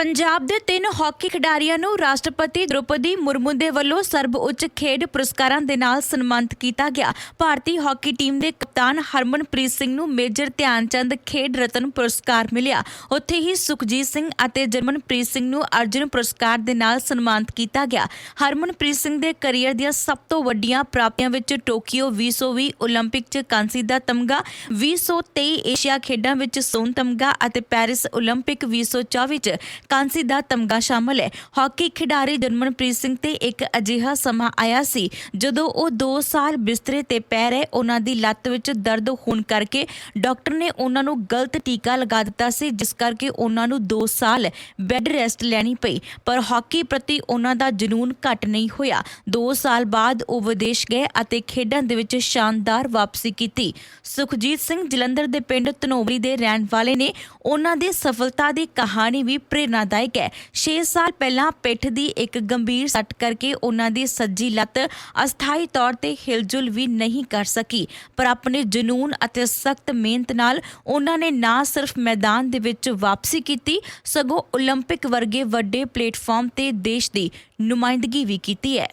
ਪੰਜਾਬ ਦੇ ਤਿੰਨ ਹਾਕੀ ਖਿਡਾਰੀਆਂ ਨੂੰ ਰਾਸ਼ਟਰਪਤੀ ਦ੍ਰੋਪਦੀ ਮੁਰਮੂ ਦੇ ਵੱਲੋਂ ਸਰਬਉੱਚ ਖੇਡ ਪੁਰਸਕਾਰਾਂ ਦੇ ਨਾਲ ਸਨਮਾਨਿਤ ਕੀਤਾ ਗਿਆ ਭਾਰਤੀ ਹਾਕੀ ਟੀਮ ਦੇ ਕਪਤਾਨ ਹਰਮਨਪ੍ਰੀਤ ਸਿੰਘ ਨੂੰ ਮੇਜਰ ਧਿਆਨ ਚੰਦ ਖੇਡ ਰਤਨ ਪੁਰਸਕਾਰ ਮਿਲਿਆ ਉੱਥੇ ਹੀ ਸੁਖਜੀਤ ਸਿੰਘ ਅਤੇ ਜਰਮਨਪ੍ਰੀਤ ਸਿੰਘ ਨੂੰ ਅਰਜੁਨ ਪੁਰਸਕਾਰ ਦੇ ਨਾਲ ਸਨਮਾਨਿਤ ਕੀਤਾ ਗਿਆ ਹਰਮਨਪ੍ਰੀਤ ਸਿੰਘ ਦੇ ਕੈਰੀਅਰ ਦੀਆਂ ਸਭ ਤੋਂ ਵੱਡੀਆਂ ਪ੍ਰਾਪਤੀਆਂ ਵਿੱਚ ਟੋਕੀਓ 2020 올림픽 'ਚ ਕਾਂਸੀ ਦਾ ਤਮਗਾ 2023 ਏਸ਼ੀਆ ਖੇਡਾਂ ਵਿੱਚ ਸੋਨ ਤਮਗਾ ਅਤੇ ਪੈਰਿਸ 올림픽 2024 'ਚ ਕਾਂਸੀ ਦਾ ਤਮਗਾ ਸ਼ਾਮਲ ਹੈ। ਹਾਕੀ ਖਿਡਾਰੀ ਜਰਮਨਪ੍ਰੀਤ ਸਿੰਘ ਤੇ ਇੱਕ ਅਜਿਹਾ ਸਮਾਂ ਆਇਆ ਸੀ, ਜਦੋਂ ਉਹ 2 ਸਾਲ ਬਿਸਤਰੇ ਤੇ ਪੈ ਰਹੇ ਉਹਨਾਂ ਦੀ ਲੱਤ ਵਿੱਚ ਦਰਦ ਹੋਣ ਕਰਕੇ ਡਾਕਟਰ ਨੇ ਉਹਨਾਂ ਨੂੰ ਗਲਤ ਟੀਕਾ ਲਗਾ ਦਿੱਤਾ ਸੀ, ਜਿਸ ਕਰਕੇ ਉਹਨਾਂ ਨੂੰ 2 ਸਾਲ ਬੈੱਡ ਰੈਸਟ ਲੈਣੀ ਪਈ। ਪਰ ਹਾਕੀ ਪ੍ਰਤੀ ਉਹਨਾਂ ਦਾ ਜਨੂਨ ਘਟ ਨਹੀਂ ਹੋਇਆ। 2 ਸਾਲ ਬਾਅਦ ਉਹ ਵਿਦੇਸ਼ ਗਏ ਅਤੇ ਖੇਡਾਂ ਦੇ ਵਿੱਚ ਸ਼ਾਨਦਾਰ ਵਾਪਸੀ ਕੀਤੀ। ਸੁਖਜੀਤ ਸਿੰਘ ਜਲੰਧਰ ਦੇ ਪਿੰਡ ਧਨੋਵਰੀ ਦੇ ਰਹਿਣ ਵਾਲੇ ਨੇ ਉਹਨਾਂ ਦੀ ਸਫਲਤਾ ਦੀ ਕਹਾਣੀ ਵੀ ਪ੍ਰੇਰਨਾਦਾਇਕ ਹੈ 6 ਸਾਲ ਪਹਿਲਾਂ ਪਿੱਠ ਦੀ ਇੱਕ ਗੰਭੀਰ ਸੱਟ ਕਰਕੇ ਉਹਨਾਂ ਦੀ ਸੱਜੀ ਲੱਤ ਅਸਥਾਈ ਤੌਰ ਤੇ ਹਿਲਜੁਲ ਵੀ ਨਹੀਂ ਕਰ ਸਕੀ ਪਰ ਆਪਣੇ ਜਨੂਨ ਅਤੇ ਸਖਤ ਮਿਹਨਤ ਨਾਲ ਉਹਨਾਂ ਨੇ ਨਾ ਸਿਰਫ ਮੈਦਾਨ ਦੇ ਵਿੱਚ ਵਾਪਸੀ ਕੀਤੀ ਸਗੋਂ 올림픽 ਵਰਗੇ ਵੱਡੇ ਪਲੇਟਫਾਰਮ ਤੇ ਦੇਸ਼ ਦੀ ਨੁਮਾਇੰਦਗੀ ਵੀ ਕੀਤੀ ਹੈ